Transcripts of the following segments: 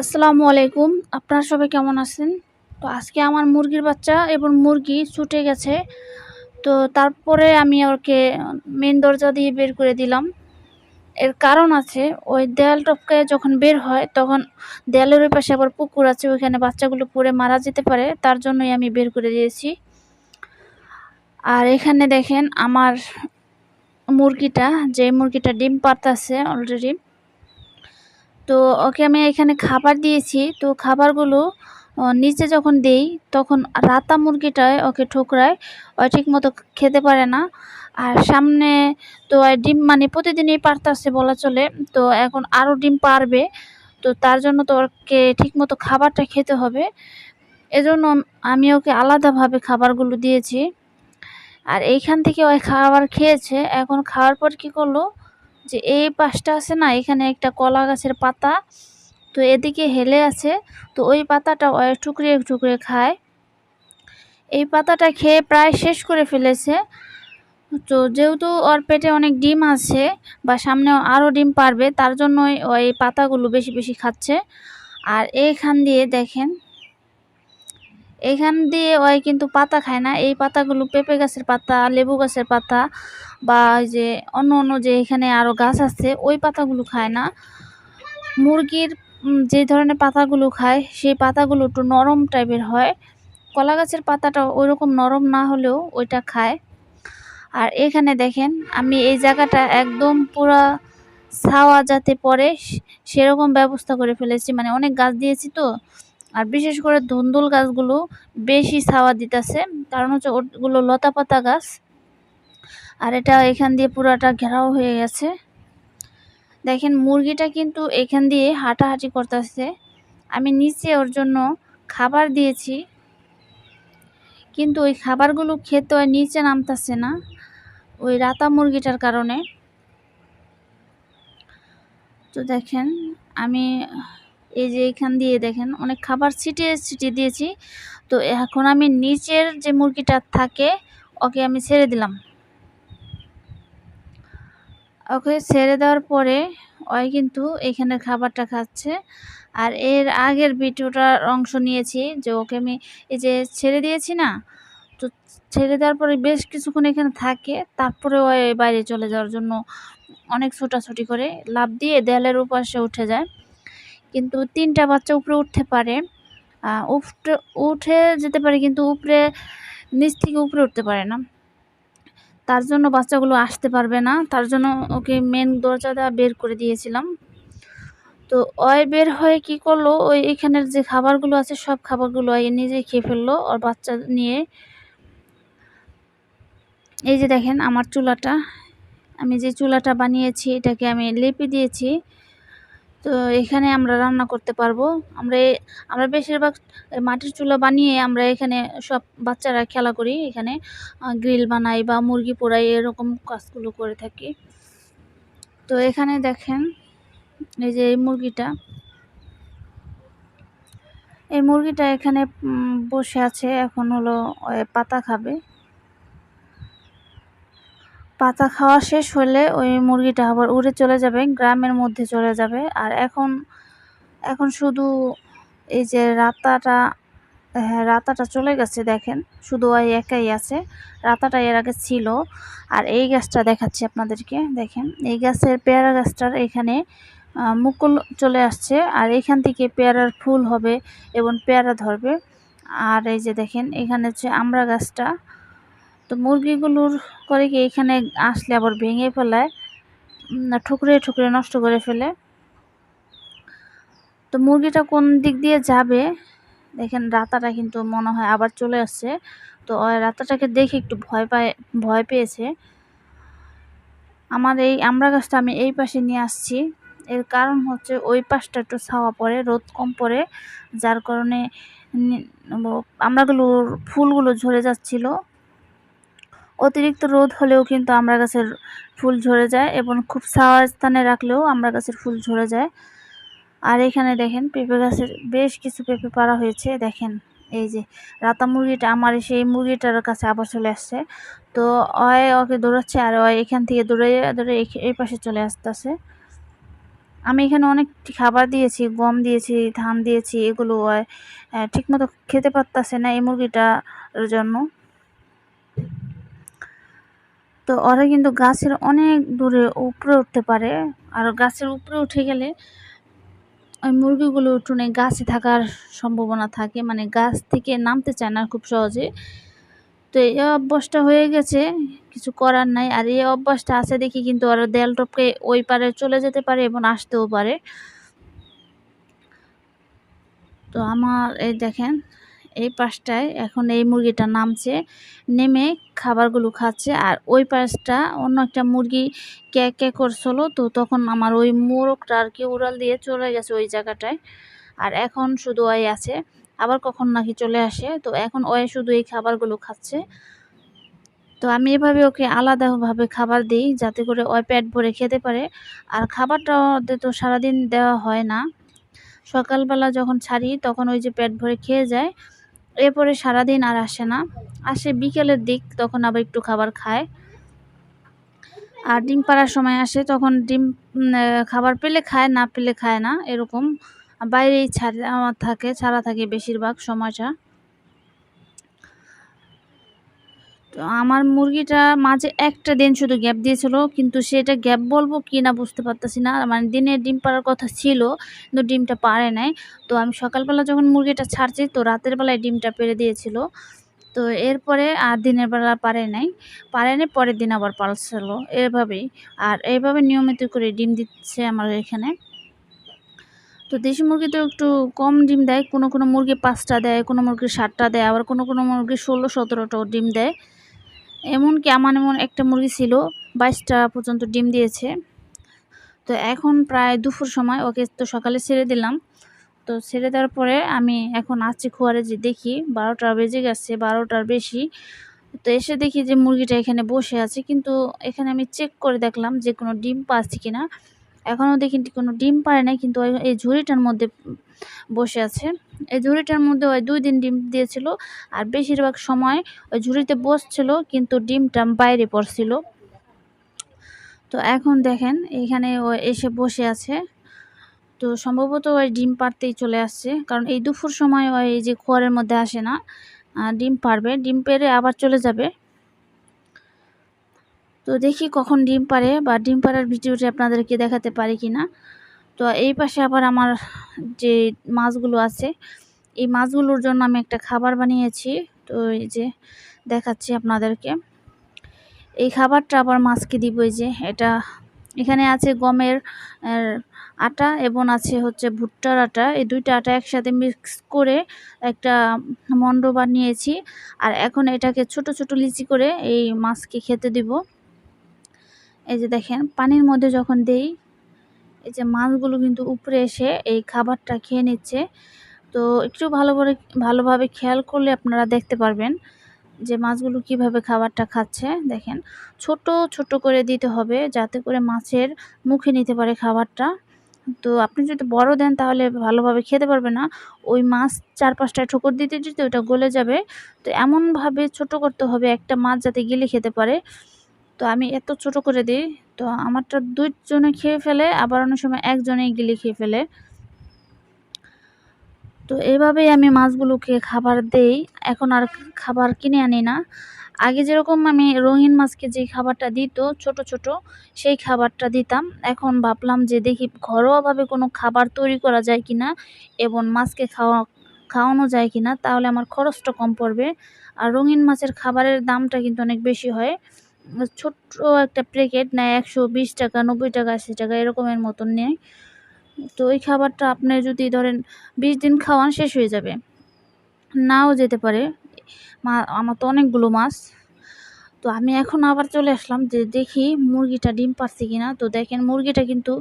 আসসালামু আলাইকুম। আপনারা সবাই কেমন আছেন? তো আজকে আমার মুরগির বাচ্চা এবং মুরগি ছুটে গেছে। তো তারপরে আমি ওকে মেন দরজা দিয়ে বের করে দিলাম। এর কারণ আছে, ওই দেয়াল টপকে যখন বের হয়, তখন দেয়ালের ওই পাশে আবার পুকুর আছে, ওইখানে বাচ্চাগুলো পড়ে মারা যেতে পারে, তার জন্যই আমি বের করে দিয়েছি। আর এখানে দেখেন আমার মুরগিটা, যে মুরগিটা ডিম পারতাছে অলরেডি তো ওকে আমি এখানে খাবার দিয়েছি। তো খাবারগুলো নিচে যখন দেই, তখন রাতা মুরগিটায় ওকে ঠোকরায়, ও ঠিক মতো খেতে পারে না। আর সামনে তো ডিম মানে প্রতিদিনই পারতাছে বলা চলে। তো এখন আরও ডিম পারবে। তো তার জন্য তো ওকে ঠিক মতো খাবারটা খেতে হবে। এজন্য আমি ওকে আলাদাভাবে খাবারগুলো দিয়েছি। আর এইখান থেকে ওই খাবার খেয়েছে। এখন খাওয়ার পর কি করল যে এই পাশটা আছে না, এখানে একটা কলা গাছের পাতা, তো এদিকে হেলে আছে, তো ওই পাতাটা টুকরে টুকরে খায়। এই পাতাটা খেয়ে প্রায় শেষ করে ফেলেছে। তো যেহেতু ওর পেটে অনেক ডিম আছে বা সামনে আরও ডিম পারবে, তার জন্যই ওই পাতাগুলো বেশি বেশি খাচ্ছে। আর এইখান দিয়ে দেখেন এখান দিয়ে ওই কিন্তু পাতা খায় না। এই পাতাগুলো পেঁপে গাছের পাতা, লেবু গাছের পাতা বা যে অন্য অন্য যে এখানে আরও গাছ আছে, ওই পাতাগুলো খায় না। মুরগির যে ধরনের পাতাগুলো খায়, সেই পাতাগুলো একটু নরম টাইপের হয়। কলা গাছের পাতাটা ওইরকম নরম না হলেও ওইটা খায়। আর এখানে দেখেন, আমি এই জায়গাটা একদম পুরা ছাওয়া যাতে পড়ে সেরকম ব্যবস্থা করে ফেলেছি। মানে অনেক গাছ দিয়েছি তো আর বিশেষ করে ধুন্দুল গাছগুলো বেশি ছাওয়া দিতেছে। কারণ হচ্ছে ওগুলো লতা পাতা গাছ। আর এটা এখান দিয়ে পুরাটা ঘেরাও হয়ে গেছে। দেখেন, মুরগিটা কিন্তু এখান দিয়ে হাঁটাহাঁটি করতেছে। আমি নিচে ওর জন্য খাবার দিয়েছি। কিন্তু ওই খাবারগুলো খেতে হয় নিচে নামতেছে না। ওই রাতা মুরগিটার কারণে। তো দেখেন, আমি এই যে এখান দিয়ে দেখেন, অনেক খাবার ছিটিয়ে ছিটিয়ে দিয়েছি। তো এখন আমি নিচের যে মুরগিটা থাকে, ওকে আমি ছেড়ে দিলাম। ওকে ছেড়ে দেওয়ার পরে ওই কিন্তু এখানে খাবারটা খাচ্ছে। আর এর আগের ভিডিওটার অংশ নিয়েছি যে ওকে আমি এই যে ছেড়ে দিয়েছি না, তো ছেড়ে দেওয়ার পরে বেশ কিছুক্ষণ এখানে থাকে। তারপরে ওই বাইরে চলে যাওয়ার জন্য অনেক ছোটাছুটি করে লাভ দিয়ে দেয়ালের উপাসে উঠে যায়। কিন্তু তিনটা বাচ্চা উপরে উঠতে পারে। উঠে উঠে যেতে পারে কিন্তু উপরে, নিচ থেকে উপরে উঠতে পারে না। তার জন্য বাচ্চাগুলো আসতে পারবে না। তার জন্য ওকে মেন দরজা দেওয়া বের করে দিয়েছিলাম। তো ওই বের হয়ে কি করল? ওই এখানের যে খাবারগুলো আছে, সব খাবারগুলো ওই নিজে খেয়ে ফেলল ওর বাচ্চা নিয়ে। এই যে দেখেন আমার চুলাটা। আমি যে চুলাটা বানিয়েছি, এটাকে আমি লেপে দিয়েছি। তো এখানে আমরা রান্না করতে পারব। আমরা আমরা বেশিরভাগ মাটির চুলা বানিয়ে আমরা এখানে সব বাচ্চারা খেলা করি এখানে। গ্রিল বানাই বা মুরগি পোড়াই এরকম কাজগুলো করে থাকি। তো এখানে দেখেন, এই যে এই মুরগিটা। এই মুরগিটা এখানে বসে আছে, এখন হলো পাতা খাবে। পাতা খাওয়া শেষ হলে ওই মুরগিটা আবার উড়ে চলে যাবে, গ্রামের মধ্যে চলে যাবে। আর এখন এখন শুধু এই যে রাতাটা হ্যাঁ রাতাটা চলে গেছে দেখেন, শুধু ওই একাই আছে। রাতাটা এর আগে ছিল। আর এই গাছটা দেখাচ্ছি আপনাদেরকে, দেখেন, এই গাছের পেয়ারা গাছটার এখানে মুকুল চলে আসছে। আর এখান থেকে পেয়ারার ফুল হবে এবং পেয়ারা ধরবে। আর এই যে দেখেন, এখানে হচ্ছে আমড়া গাছটা। তো মুরগিগুলোর করে কি এখানে আসলে আবার ভেঙে ফেলায় ঠুকরে ঠুকরে নষ্ট করে ফেলে। তো মুরগিটা কোন দিক দিয়ে যাবে, দেখেন রাতাটা কিন্তু মনে হয় আবার চলে আসছে। তো ওই রাতাটাকে দেখে একটু ভয় পায়, ভয় পেয়েছে। আমার এই আমড়া গাছটা আমি এই পাশে নিয়ে আসছি। এর কারণ হচ্ছে ওই পাশটা একটু ছাওয়া পড়ে, রোদ কম পড়ে, যার কারণে আমরাগুলোর ফুলগুলো ঝরে যাচ্ছিল। অতিরিক্ত রোদ হলেও কিন্তু আমরা গাছের ফুল ঝরে যায় এবং খুব ছাওয়া স্থানে রাখলেও আমরা গাছের ফুল ঝরে যায়। আর এখানে দেখেন পেঁপে গাছের বেশ কিছু পেঁপে পাড়া হয়েছে। দেখেন এই যে রাতা মুরগিটা, আমার সেই মুরগিটার কাছে আবার চলে আসছে। তো অয় ওকে দৌড়াচ্ছে আর অয় এখান থেকে দৌড়ে দৌড়ে এই পাশে চলে আসতেছে। আমি এখানে অনেক খাবার দিয়েছি, গম দিয়েছি, ধান দিয়েছি, এগুলো অয় ঠিকমতো খেতে পারতাছে না এই মুরগিটার জন্য। তো ওরা কিন্তু গাছের অনেক দূরে উপরে উঠতে পারে। আর গাছের উপরে উঠে গেলে ওই মুরগিগুলো উঠোনে গাছে থাকার সম্ভাবনা থাকে। মানে গাছ থেকে নামতে চায় না খুব সহজে। তো এই অভ্যাসটা হয়ে গেছে, কিছু করার নাই। আর এই অভ্যাসটা আছে দেখি কিন্তু ওরা দেয়াল টপকে ওই পারে চলে যেতে পারে এবং আসতেও পারে। তো আমার এই দেখেন এই পাশটায় এখন এই মুরগিটা নামছে, নেমে খাবারগুলো খাচ্ছে আর ওই পাশটা অন্য একটা মুরগি কে কে করছিল তো তখন আমার ওই মোরগটা আর কি উড়াল দিয়ে চলে গেছে ওই জায়গাটায় আর এখন শুধু ওই আছে, আবার কখন নাকি চলে আসে তো এখন ওই শুধু এই খাবারগুলো খাচ্ছে। তো আমি এভাবে ওকে আলাদাভাবে খাবার দিই যাতে করে ওই পেট ভরে খেতে পারে আর খাবারটা তো সারাদিন দেওয়া হয় না। সকালবেলা যখন ছাড়ি তখন ওই যে পেট ভরে খেয়ে যায় এরপরে সারাদিন আর আসে না। আসে বিকেলের দিক, তখন আবার একটু খাবার খায়। আর ডিম পাড়ার সময় আসে, তখন ডিম খাবার পেলে খায়, না পেলে খায় না, এরকম। বাইরেই ছাড়া থাকে ছাড়া থাকে বেশিরভাগ সময়টা। তো আমার মুরগিটা মাঝে একটা দিন শুধু গ্যাপ দিয়েছিল, কিন্তু সেটা গ্যাপ বলব কি না বুঝতে পারতেছি না। মানে দিনে ডিম পাড়ার কথা ছিল, কিন্তু ডিমটা পারে নাই। তো আমি সকালবেলা যখন মুরগিটা ছাড়ছি, তো রাতের বেলায় ডিমটা পেরে দিয়েছিল। তো এরপরে আর দিনের বেলা পারে নাই। পারে নাই পরের দিন আবার পালছিল, এভাবেই। আর এইভাবে নিয়মিত করে ডিম দিচ্ছে আমার এখানে। তো দেশি মুরগি তো একটু কম ডিম দেয়, কোনো কোনো মুরগি পাঁচটা দেয়, কোনো মুরগি সাতটা দেয়, আবার কোনো কোনো মুরগি ষোলো সতেরোটাও ডিম দেয়। এমনকি আমার এমন একটা মুরগি ছিল, বাইশটা পর্যন্ত ডিম দিয়েছে। তো এখন প্রায় দুপুর সময়, ওকে তো সকালে ছেড়ে দিলাম। তো ছেড়ে দেওয়ার পরে আমি এখন আসছি খোয়ারে যে দেখি বারোটা বেজে গেছে, বারোটার বেশি। তো এসে দেখি যে মুরগিটা এখানে বসে আছে, কিন্তু এখানে আমি চেক করে দেখলাম যে কোনো ডিম পাচ্ছি কিনা। এখনও দেখি কোনো ডিম পারে নাই, কিন্তু এই ঝুড়িটার মধ্যে বসে আছে। এই ঝুড়িটার মধ্যে ওই দুই দিন ডিম দিয়েছিল, আর বেশিরভাগ সময় ওই ঝুড়িতে বসছিল, কিন্তু ডিমটা বাইরে পড়ছিল। তো এখন দেখেন, এখানে ও এসে বসে আছে। তো সম্ভবত ওই ডিম পারতেই চলে আসছে, কারণ এই দুপুর সময় ওই যে খোয়ারের মধ্যে আসে না ডিম পারবে ডিম পেরে আবার চলে যাবে। তো দেখি কখন ডিম পারে বা ডিম পাড়ার ভিডিওটি আপনাদেরকে দেখাতে পারি কি না। তো এই পাশে আবার আমার যে মাছগুলো আছে, এই মাছগুলোর জন্য আমি একটা খাবার বানিয়েছি। তো এই যে দেখাচ্ছি আপনাদেরকে। এই খাবারটা আবার মাছকে দিব, এই যে এটা এখানে আছে গমের আটা এবং আছে হচ্ছে ভুট্টার আটা। এই দুইটা আটা একসাথে মিক্স করে একটা মন্ড বানিয়েছি। আর এখন এটাকে ছোট ছোট লিচি করে এই মাছকে খেতে দিব। এই যে দেখেন, পানির মধ্যে যখন দেই, এই যে মাছগুলো কিন্তু উপরে এসে এই খাবারটা খেয়ে নিচ্ছে। তো একটু ভালো করে, ভালোভাবে খেয়াল করলে আপনারা দেখতে পারবেন যে মাছগুলো কীভাবে খাবারটা খাচ্ছে। দেখেন, ছোট ছোট করে দিতে হবে যাতে করে মাছের মুখে নিতে পারে খাবারটা। তো আপনি যদি বড় দেন তাহলে ভালোভাবে খেতে পারবে না। ওই মাছ চার পাঁচটা ঠোকর দিতে দিতে ওটা গলে যাবে। তো এমনভাবে ছোট করতে হবে একটা মাছ যাতে গিলে খেতে পারে। তো আমি এত ছোট করে দিই, তো আমারটা দুইজনে খেয়ে ফেলে, আবার অনেক সময় একজনেই গিলে খেয়ে ফেলে। তো এইভাবেই আমি মাছগুলোকে খাবার দেই, এখন আর খাবার কিনে আনি না। আগে যেরকম আমি রঙিন মাছকে যে খাবারটা দিত, ছোট ছোট, সেই খাবারটা দিতাম। এখন ভাবলাম যে দেখি ঘরোয়াভাবে কোনো খাবার তৈরি করা যায় কি না এবং মাছকে খাওয়া, খাওয়ানো যায় কি না তাহলে আমার খরচটা কম পড়বে। আর রঙিন মাছের খাবারের দামটা কিন্তু অনেক বেশি হয়। ছোট্ট একটা প্যাকেট, নেয় একশো বিশ টাকা, নব্বই টাকা, আশি টাকা, এরকমের মতন নেয়। তো ওই খাবারটা আপনি যদি ধরেন বিশ দিন খাওয়ান, শেষ হয়ে যাবে। নাও যেতে পারে। মা, আমার তো অনেকগুলো মাছ। তো আমি এখন আবার চলে আসলাম যে দেখি মুরগিটা ডিম পারছে কিনা। তো দেখেন মুরগিটা কিন্তু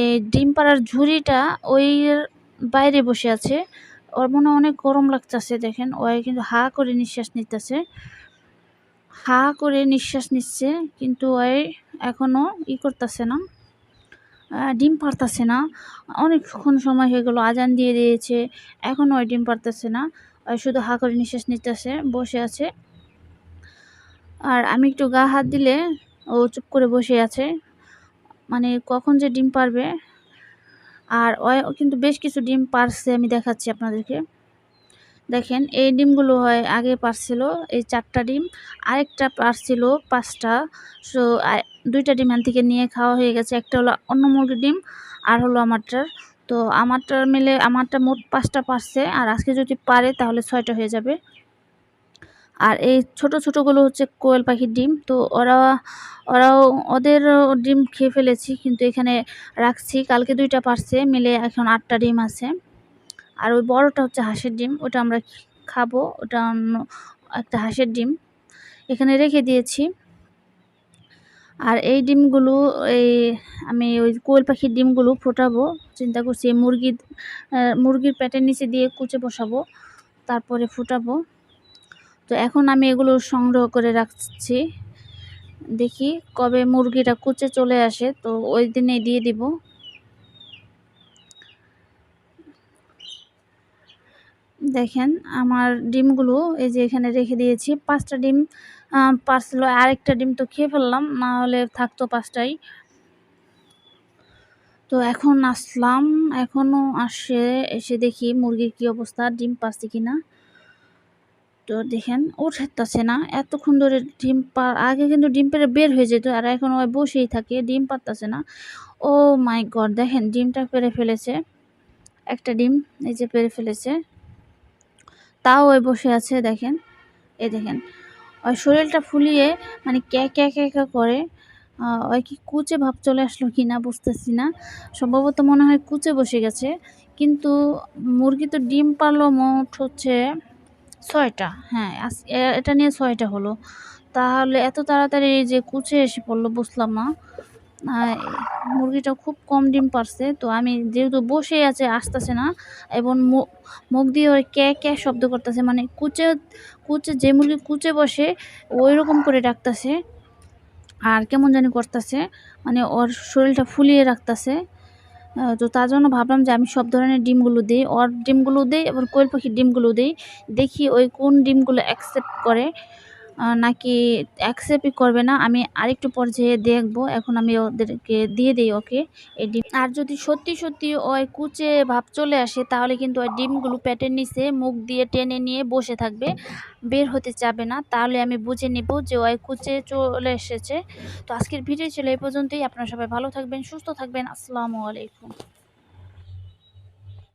এই ডিম পাড়ার ঝুড়িটা ওই বাইরে বসে আছে। ওর মনে অনেক গরম লাগতেছে, দেখেন। ওই কিন্তু হা করে নিঃশ্বাস নিতেছে। হা করে নিঃশ্বাস নিচ্ছে, কিন্তু ওই এখনও ই করতেছে না ডিম পারতেছে না। অনেকক্ষণ সময় হয়ে গেলো, আজান দিয়ে দিয়েছে এখনও ওই ডিম পারতেছে না শুধু হা করে নিঃশ্বাস নিতেছে, বসে আছে। আর আমি একটু গা হাত দিলে ও চুপ করে বসে আছে মানে কখন যে ডিম পারবে। আর ও কিন্তু বেশ কিছু ডিম পারছে, আমি দেখাচ্ছি আপনাদেরকে। দেখেন, এই ডিমগুলো হয়, আগে পারছিল এই চারটা ডিম, আরেকটা পারছিল পাঁচটা। সো দুইটা ডিম এখান থেকে নিয়ে খাওয়া হয়ে গেছে। একটা হলো অন্য মুরগির ডিম, আর হলো আমারটার। তো আমারটার মিলে, আমারটা মোট পাঁচটা পারছে, আর আজকে যদি পারে তাহলে ছয়টা হয়ে যাবে। আর এই ছোট ছোটোগুলো হচ্ছে কোয়েল পাখির ডিম। তো ওরা, ওরাও, ওদের ডিম খেয়ে ফেলেছি, কিন্তু এখানে রাখছি। কালকে দুইটা পারছে, মিলে এখন আটটা ডিম আছে। আর ওই বড়টা হচ্ছে হাঁসের ডিম, ওটা আমরা খাব। ওটা অন্য একটা হাঁসের ডিম। এখানে রেখে দিয়েছি। আর এই ডিমগুলো, এই আমি ওই কোয়েল পাখির ডিমগুলো ফোটাবো। চিন্তা করছি মুরগির মুরগির প্যাটের নিচে দিয়ে কুচে বসাবো, তারপরে ফোটাবো। তো এখন আমি এগুলো সংগ্রহ করে রাখছি। দেখি কবে মুরগিটা কুচে চলে আসে, তো ওই দিনে দিয়ে দিব। দেখেন, আমার ডিমগুলো এই যে এখানে রেখে দিয়েছি। পাঁচটা ডিম পারছিল, আরেকটা ডিম তো খেয়ে ফেললাম, না হলে থাকতো পাঁচটাই। তো এখন আসলাম এখনও আসে, এসে দেখি মুরগির কি অবস্থা, ডিম পাচ্ছে কিনা। তো দেখেন, উঠতেছে না, এতক্ষণ ধরে ডিম পা আগে কিন্তু ডিম পেরে বের হয়ে যেত, আর এখন ওই বসেই থাকে, ডিম পারতেছে না। ও মাই গড, দেখেন, ডিমটা পেরে ফেলেছে, একটা ডিম এই যে পেরে ফেলেছে। তাও ওই বসে আছে, দেখেন। এ দেখেন, ওই শরীরটা ফুলিয়ে মানে ক্যা ক্যা ক্যা ক্যা করে ওই কি কুচে ভাব চলে আসলো কি না বুঝতেছি না। সম্ভবত মনে হয় কুচে বসে গেছে, কিন্তু মুরগি তো ডিম পারল মোট হচ্ছে ছয়টা। হ্যাঁ এটা নিয়ে ছয়টা হলো। তাহলে এত তাড়াতাড়ি যে কুচে এসে পড়ল, বুঝলাম না। মুরগিটা খুব কম ডিম পারছে। তো আমি যেহেতু বসে আছে, আসতেছে না, এবং মুখ দিয়ে ওই ক্যা ক্যা শব্দ করতেছে মানে কুচে কুচে যে মুরগি কুচে বসে ওই রকম করে ডাকতেছে। আর কেমন জানি করতেছে মানে ওর শরীরটা ফুলিয়ে রাখতেছে। তো তার জন্য ভাবলাম যে আমি সব ধরনের ডিমগুলো দিই, ওর ডিমগুলো দিই এবার কোয়েল পাখির ডিমগুলো দিই, দেখি ওই কোন ডিমগুলো অ্যাকসেপ্ট করে। নাকি অ্যাকসেপ্টই করবে না, আমি আরেকটু পর্যায়ে দেখব। এখন আমি ওদেরকে দিয়ে দিই, ওকে? এই ডিম আর যদি সত্যি সত্যি ওই কুচে ভাব চলে আসে, তাহলে কিন্তু ওই ডিমগুলো পেটের নিচে মুখ দিয়ে টেনে নিয়ে বসে থাকবে, বের হতে চাবে না। তাহলে আমি বুঝে নেব যে ওই কুচে চলে এসেছে। তো আজকের ভিডিও ছিল এই পর্যন্তই। আপনারা সবাই ভালো থাকবেন, সুস্থ থাকবেন। আসসালামু আলাইকুম।